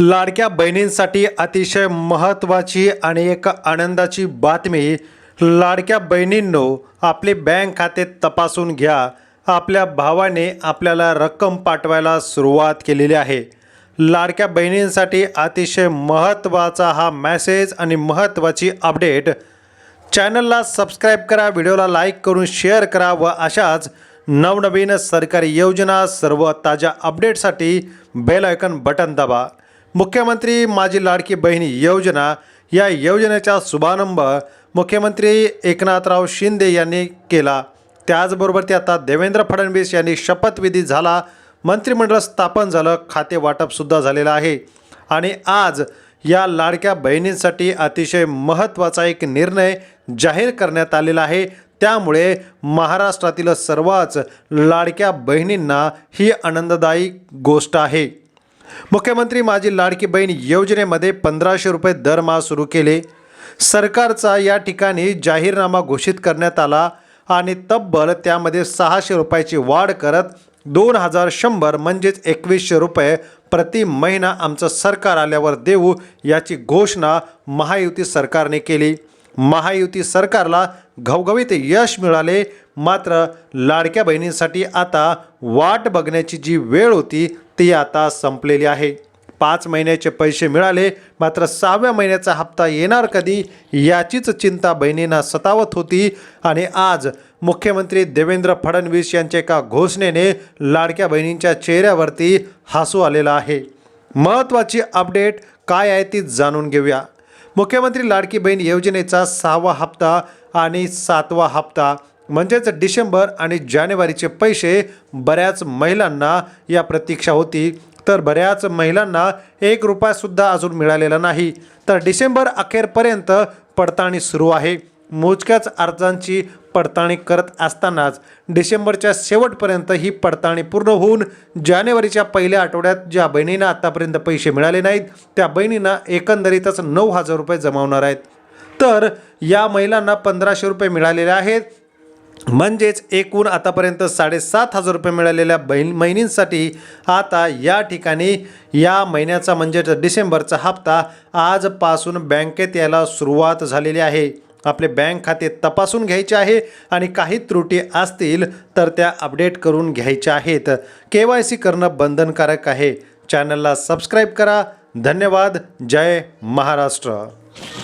लाडक्या बहिणींसाठी अतिशय महत्त्वाची आणि एक आनंदाची बातमी. लाडक्या बहिणींनो आपले बँक खाते तपासून घ्या. आपल्या भावाने आपल्याला रक्कम पाठवायला सुरुवात केलेली आहे. लाडक्या बहिणींसाठी अतिशय महत्त्वाचा हा मॅसेज आणि महत्त्वाची अपडेट. चॅनलला सबस्क्राईब करा व्हिडिओला लाईक करून शेअर करा व अशाच नवनवीन सरकारी योजना सर्व ताज्या अपडेटसाठी बेल आयकन बटन दाबा. मुख्यमंत्री माझी लाडकी बहिणी योजना या योजनेचा शुभारंभ मुख्यमंत्री एकनाथराव शिंदे यांनी केला. त्याचबरोबर ते आता देवेंद्र फडणवीस यांनी शपथविधी झाला. मंत्रिमंडळ स्थापन झालं खाते वाटपसुद्धा झालेलं आहे. आणि आज या लाडक्या बहिणींसाठी अतिशय महत्त्वाचा एक निर्णय जाहीर करण्यात आलेला आहे. त्यामुळे महाराष्ट्रातील सर्वच लाडक्या बहिणींना ही आनंददायी गोष्ट आहे. मुख्यमंत्री माझी लाडकी बहीण योजनेमध्ये पंधराशे रुपये दरमहा सुरू केले. सरकारचा या ठिकाणी जाहीरनामा घोषित करण्यात आला आणि तब्बल त्यामध्ये सहाशे रुपयाची वाढ करत दोन हजार शंभर म्हणजेच एकवीसशे रुपये प्रति महिना आमचं सरकार आल्यावर देऊ याची घोषणा महायुती सरकारने केली. महायुती सरकारला घवघवीत यश मिळाले मात्र लाडक्या बहिणींसाठी आता वाट बघण्याची जी वेळ होती ती आता संपलेली आहे. पाच महिन्याचे पैसे मिळाले मात्र सहाव्या महिन्याचा हप्ता येणार कधी याचीच चिंता बहिणींना सतावत होती. आणि आज मुख्यमंत्री देवेंद्र फडणवीस यांच्या एका घोषणेने लाडक्या बहिणींच्या चेहऱ्यावरती हसू आलेला आहे. महत्त्वाची अपडेट काय आहे ती जाणून घेऊया. मुख्यमंत्री लाडकी बहीण योजनेचा सहावा हप्ता आणि सातवा हप्ता म्हणजेच डिसेंबर आणि जानेवारीचे पैसे बऱ्याच महिलांना या प्रतीक्षा होती. तर बऱ्याच महिलांना एक रुपयासुद्धा अजून मिळालेला नाही. तर डिसेंबर अखेरपर्यंत पडताळणी सुरू आहे. मोजक्याच अर्जांची पडताळणी करत असतानाच डिसेंबरच्या शेवटपर्यंत ही पडताळणी पूर्ण होऊन जानेवारीच्या पहिल्या आठवड्यात ज्या बहिणींना आत्तापर्यंत पैसे मिळाले नाहीत त्या बहिणींना एकंदरीतच नऊ हजार रुपये जमावणार आहेत. तर या महिलांना पंधराशे रुपये मिळालेले आहेत. म्हणजेच एकूण आतापर्यंत साडेसात हजार रुपये मिळालेल्या बहीण महिनींसाठी आता या ठिकाणी या महिन्याचा म्हणजेच डिसेंबरचा हप्ता आजपासून बँकेत यायला सुरुवात झालेली आहे. आपले बँक खाते तपासून घ्यायचे आहे आणि काही त्रुटी असतील तर त्या अपडेट करून घ्यायच्या आहेत. के वाय सी करणं बंधनकारक आहे. चॅनलला सबस्क्राईब करा. धन्यवाद. जय महाराष्ट्र.